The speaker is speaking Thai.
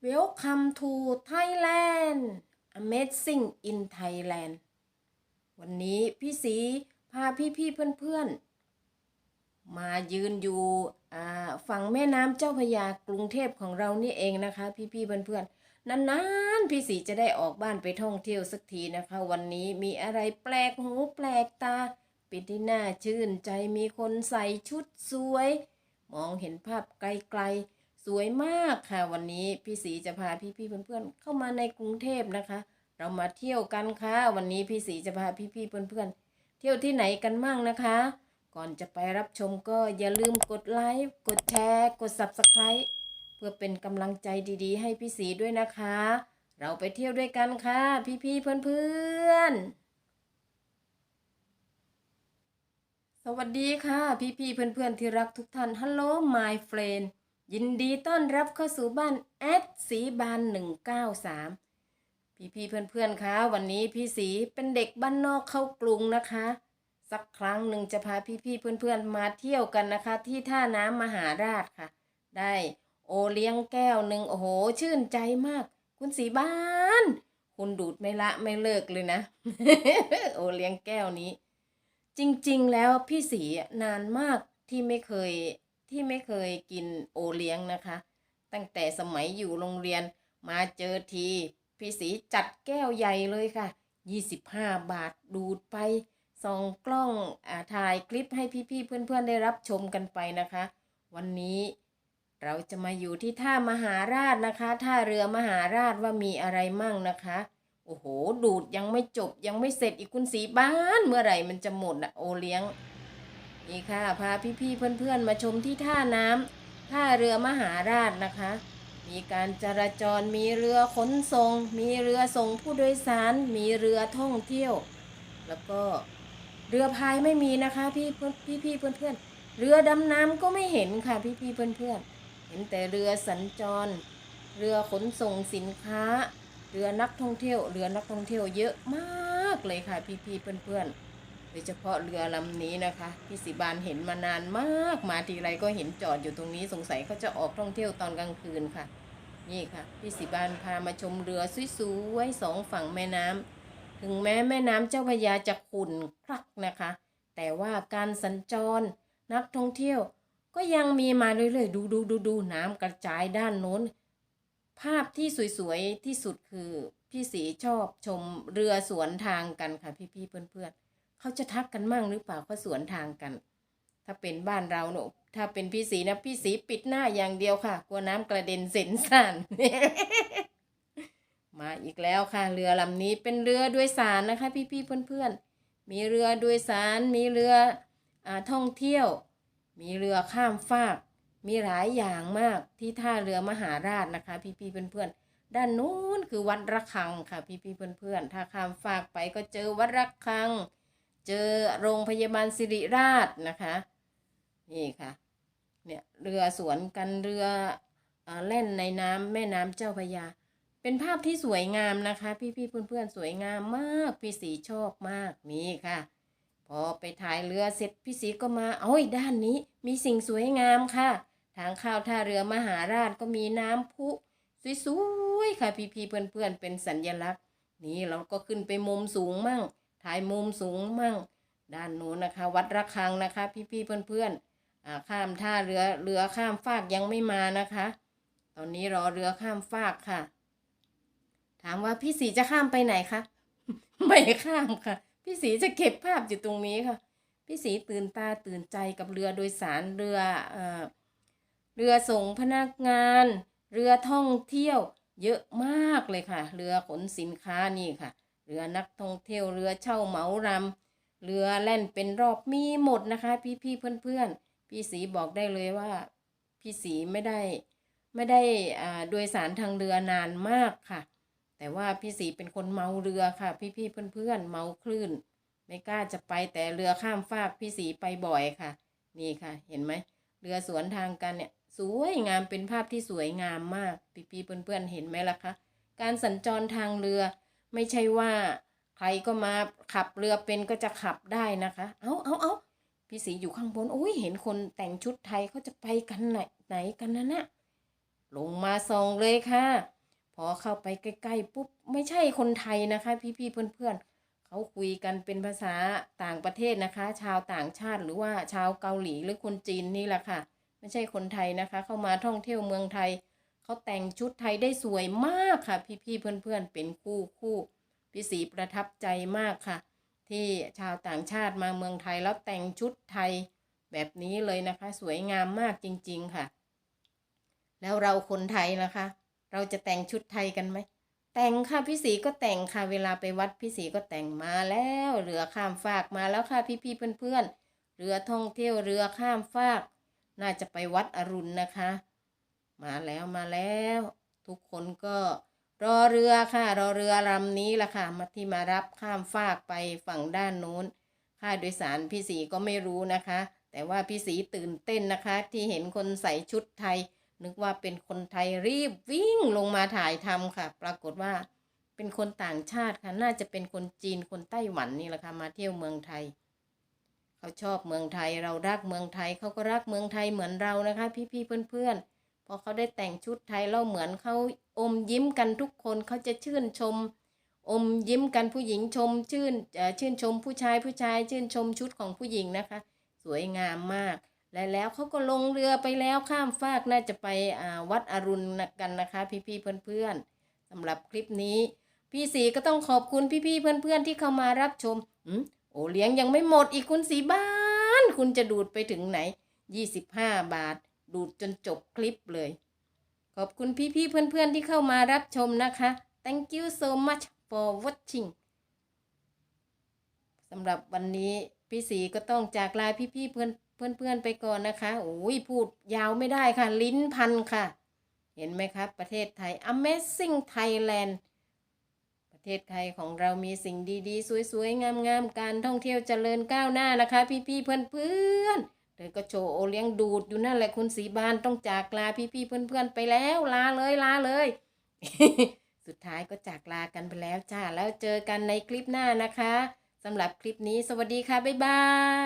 Welcome to Thailand Amazing in Thailand วันนี้พี่สีพาพี่ๆเพื่อนๆมายืนอยู่อ่าฝั่งแม่น้ำเจ้าพระยากรุงเทพของเรานี่เองนะคะ พี่ๆเพื่อนๆนานๆพี่สีจะได้ออกบ้านไปท่องเที่ยวสักทีนะคะ วันนี้มีอะไรแปลกหูแปลกตาเป็นที่น่าชื่นใจมีคนใส่ชุดสวย มองเห็นภาพไกลๆ สวยมากค่ะวันนี้พี่สีจะพาพี่ๆเพื่อนๆ เข้ามาในกรุงเทพนะคะ เรามาเที่ยวกันค่ะวันนี้พี่สีจะพาพี่ๆเพื่อนๆ เที่ยวที่ไหนกันมั่งนะคะ ก่อนจะไปรับชมก็อย่าลืมกดไลค์กดแชร์กด Subscribe เพื่อเป็นกำลังใจดีๆ ให้พี่สีด้วยนะคะ เราไปเที่ยวด้วยกันค่ะ พี่ๆเพื่อนๆสวัสดีค่ะ พี่ๆเพื่อนๆที่รักทุกท่าน Hello my friend ยินดีต้อนรับเข้าสู่บ้านแอดสีบาน193พี่ๆเพื่อนๆคะวันนี้พี่สีเป็นเด็กบ้านนอกเข้ากรุงนะคะ สักครั้งหนึ่งจะพาพี่ๆเพื่อนๆมาเที่ยวกันนะคะ ที่ท่าน้ำมหาราชค่ะ ได้โอเลี้ยงแก้วหนึ่งโอ้โห ชื่นใจมาก คุณสีบ้าน คุณดูดไม่ละไม่เลิกเลยนะ โอเลี้ยงแก้วนี้ จริงๆแล้วพี่สีนานมากที่ไม่เคย ที่ไม่เคยกินโอเลี้ยงนะคะ ตั้งแต่สมัยอยู่โรงเรียนมาเจอที พี่สีจัดแก้วใหญ่เลยค่ะ 25 บาทดูดไปส่องกล้องอาถ่ายคลิปให้พี่ๆเพื่อนๆได้รับชมกันไปนะคะ วันนี้เราจะมาอยู่ที่ท่ามหาราชนะคะท่าเรือมหาราชว่ามีอะไรมั่งนะคะโอ้โห ดูดยังไม่จบยังไม่เสร็จอีกคุณสีบ้าน เมื่อไหร่มันจะหมดอะโอเลี้ยง นี่ค่ะ พาพี่ๆเพื่อนๆ มาชมที่ท่าน้ำท่าเรือมหาราชนะคะ มีการจราจรมีเรือขนส่ง มีเรือส่งผู้โดยสาร มีเรือท่องเที่ยว แล้วก็เรือพายไม่มีนะคะพี่เพื่อนพี่ๆเพื่อนๆ เรือดำน้ำก็ไม่เห็นค่ะพี่ๆเพื่อนๆ เห็นแต่เรือสัญจร เรือขนส่งสินค้า เรือนักท่องเที่ยว เรือนักท่องเที่ยวเยอะมากเลยค่ะพี่ๆเพื่อนๆโด ยเฉพาะเรือลำนี้นะคะพี่สิบานเห็นมานานมากมาทีไรก็เห็นจอดอยู่ตรงนี้สงสัยเขาจะออกท่องเที่ยวตอนกลางคืนค่ะ นี่ค่ะพี่สิบานพามาชมเรือสวยๆสองฝั่งแม่น้ำถึงแม้แม่น้ำเจ้าพระยาจะขุ่นคลักนะคะ แต่ว่าการสัญจรนักท่องเที่ยว ก็ยังมีมาเรื่อยๆดูดูดูดูน้ำกระจายด้านโน้น ภาพที่สวยๆที่สุดคือพี่สีชอบชมเรือสวนทางกันค่ะพี่ๆเพื่อนๆ เขาจะทักกันมั่งหรือเปล่าเขาสวนทางกัน ถ้าเป็นบ้านเราเนอะถ้าเป็นพี่สีนะพี่สีปิดหน้าอย่างเดียวค่ะ กลัวน้ำกระเด็นเส้นสั่นมาอีกแล้วค่ะ เรือลำนี้เป็นเรือโดยสารนะคะ พี่ๆเพื่อนๆ มีเรือโดยสาร มีเรืออาท่องเที่ยว มีเรือข้ามฟาก มีหลายอย่างมากที่ท่าเรือมหาราชนะคะ พี่ๆเพื่อนๆด้านนู้นคือวัดระฆังค่ะ พี่ๆเพื่อนๆ ถ้าข้ามฟากไปก็เจอวัดระฆัง เจอโรงพยาบาลสิริราชนะคะ นี่ค่ะ เนี่ยเรือสวนกันเรือเอเล่นในน้ำแม่น้ำเจ้าพระยา เป็นภาพที่สวยงามนะคะ พี่ๆเพื่อนๆสวยงามมาก พี่สีชอบมากนี่ค่ะ พอไปถ่ายเรือเสร็จพี่สีก็มาโอ้ยด้านนี้มีสิ่งสวยงามค่ะ ทางเข้าวท่าเรือมหาราชก็มีน้ำพุสวยๆค่ะพี่ๆเพื่อนๆเป็นสัญญลักษณ์ นี่เราก็ขึ้นไปมุมสูงมั่ง ถ่ายมุมสูงมั่ง ด้านนู้นนะคะ วัดระฆังนะคะ พี่ๆเพื่อนๆข้ามท่าเรือเรือข้ามฟากยังไม่มานะคะ ตอนนี้รอเรือข้ามฟากค่ะ ถามว่าพี่สีจะข้ามไปไหนคะไม่ข้ามค่ะ พี่สีจะเก็บภาพอยู่ตรงนี้ค่ะ พี่สีตื่นตาตื่นใจกับเรือโดยสารเรือเอ่อเรือส่งพนักงาน เรือท่องเที่ยว เยอะมากเลยค่ะ เรือขนสินค้านี่ค่ะ เรือนักท่องเที่ยวเรือเช่าเหมารำเรือแล่นเป็นรอบมีหมดนะคะ พี่พี่เพื่อนเพื่อนพี่สีบอกได้เลยว่า พี่สีไม่ได้ไม่ได้อ่าโดยสารทางเรือนานมากค่ะ แต่ว่าพี่สีเป็นคนเมาเรือค่ะ พี่พี่เพื่อนเพื่อนเมาคลื่น ไม่กล้าจะไปแต่เรือข้ามฟากพี่สีไปบ่อยค่ะ นี่ค่ะ เห็นไหมเรือสวนทางกันเนี่ยสวยงามเป็นภาพที่สวยงามมาก พี่พี่เพื่อนๆเห็นไหมล่ะคะการสัญจรทางเรือ ไม่ใช่ว่าใครก็มาขับเรือเป็นก็จะขับได้นะคะ เอาเอาเอาพี่สีอยู่ข้างบนโอ้ยเห็นคนแต่งชุดไทยเขาจะไปกันไหนไหนกันนะน่ะลงมาส่องเลยค่ะ พอเข้าไปใกล้ๆปุ๊บไม่ใช่คนไทยนะคะ พี่ๆเพื่อนๆเขาคุยกันเป็นภาษาต่างประเทศนะคะ ชาวต่างชาติหรือว่าชาวเกาหลีหรือคนจีนนี่แหละค่ะ ไม่ใช่คนไทยนะคะ เข้ามาท่องเที่ยวเมืองไทย เขาแต่งชุดไทยได้สวยมากค่ะ พี่ๆเพื่อนๆเป็นคู่คู่พี่สีประทับใจมากค่ะ ที่ชาวต่างชาติมาเมืองไทยแล้วแต่งชุดไทยแบบนี้เลยนะคะ สวยงามมากจริง ๆค่ะ แล้วเราคนไทยนะคะ เราจะแต่งชุดไทยกันไหมแต่งค่ะพี่สีก็แต่งค่ะเวลาไปวัดพี่สีก็แต่งมาแล้วเรือข้ามฟากมาแล้วค่ะพี่ๆเพื่อนๆเรือท่องเที่ยวเรือข้ามฟาก น่าจะไปวัดอรุณนะคะ มาแล้วมาแล้ว ทุกคนก็รอเรือค่ะ รอเรือลำนี้ละค่ะมาที่มารับข้ามฟากไปฝั่งด้านนู้น ค่าโดยสารพี่สีก็ไม่รู้นะคะ แต่ว่าพี่สีตื่นเต้นนะคะ ที่เห็นคนใส่ชุดไทย นึกว่าเป็นคนไทยรีบวิ่งลงมาถ่ายทำค่ะ ปรากฏว่าเป็นคนต่างชาติค่ะ น่าจะเป็นคนจีนคนไต้หวันนี่แหละค่ะ มาเที่ยวเมืองไทย เขาชอบเมืองไทย เรารักเมืองไทย เขาก็รักเมืองไทยเหมือนเรานะคะ พี่ๆเพื่อนๆ พอเขาได้แต่งชุดไทยแล้วเหมือนเขาอมยิ้มกันทุกคนเขาจะชื่นชม อมยิ้มกันผู้หญิงชม ชื่นชื่นชมผู้ชายผู้ชาย ชื่นชมชุดของผู้หญิงนะคะ สวยงามมาก และแล้วเขาก็ลงเรือไปแล้วข้ามฟากน่าจะไปอ่าวัดอรุณกันนะคะ พี่ๆเพื่อนๆสำหรับคลิปนี้พี่สีก็ต้องขอบคุณพี่ๆเพื่อนๆที่เข้ามารับชมอืมโอเลี้ยงยังไม่หมดอีกคุณสีบ้าน คุณจะดูดไปถึงไหน 25 บาท ดูดจนจบคลิปเลย ขอบคุณพี่ๆเพื่อนๆที่เข้ามารับชมนะคะ thank you so much for watching สำหรับวันนี้พี่สีก็ต้องจากลาพี่ๆเพื่อนเพื่อนๆไปก่อนนะคะโอ้ยพูดยาวไม่ได้ค่ะ ลิ้นพันค่ะ เห็นไหมครับ ประเทศไทย Amazing Thailand ประเทศไทยของเรามีสิ่งดีๆ สวยๆ งามๆ การท่องเที่ยวเจริญก้าวหน้านะคะ พี่ๆเพื่อนๆ เธอก็โชว์โอเลี้ยงดูดอยู่นั่นแหละคุณสีบานต้องจากลาพี่ๆเพื่อนๆไปแล้วลาเลยลาเลย สุดท้ายก็จากลากันไปแล้วจ้าแล้วเจอกันในคลิปหน้านะคะสำหรับคลิปนี้สวัสดีค่ะบ๊ายบาย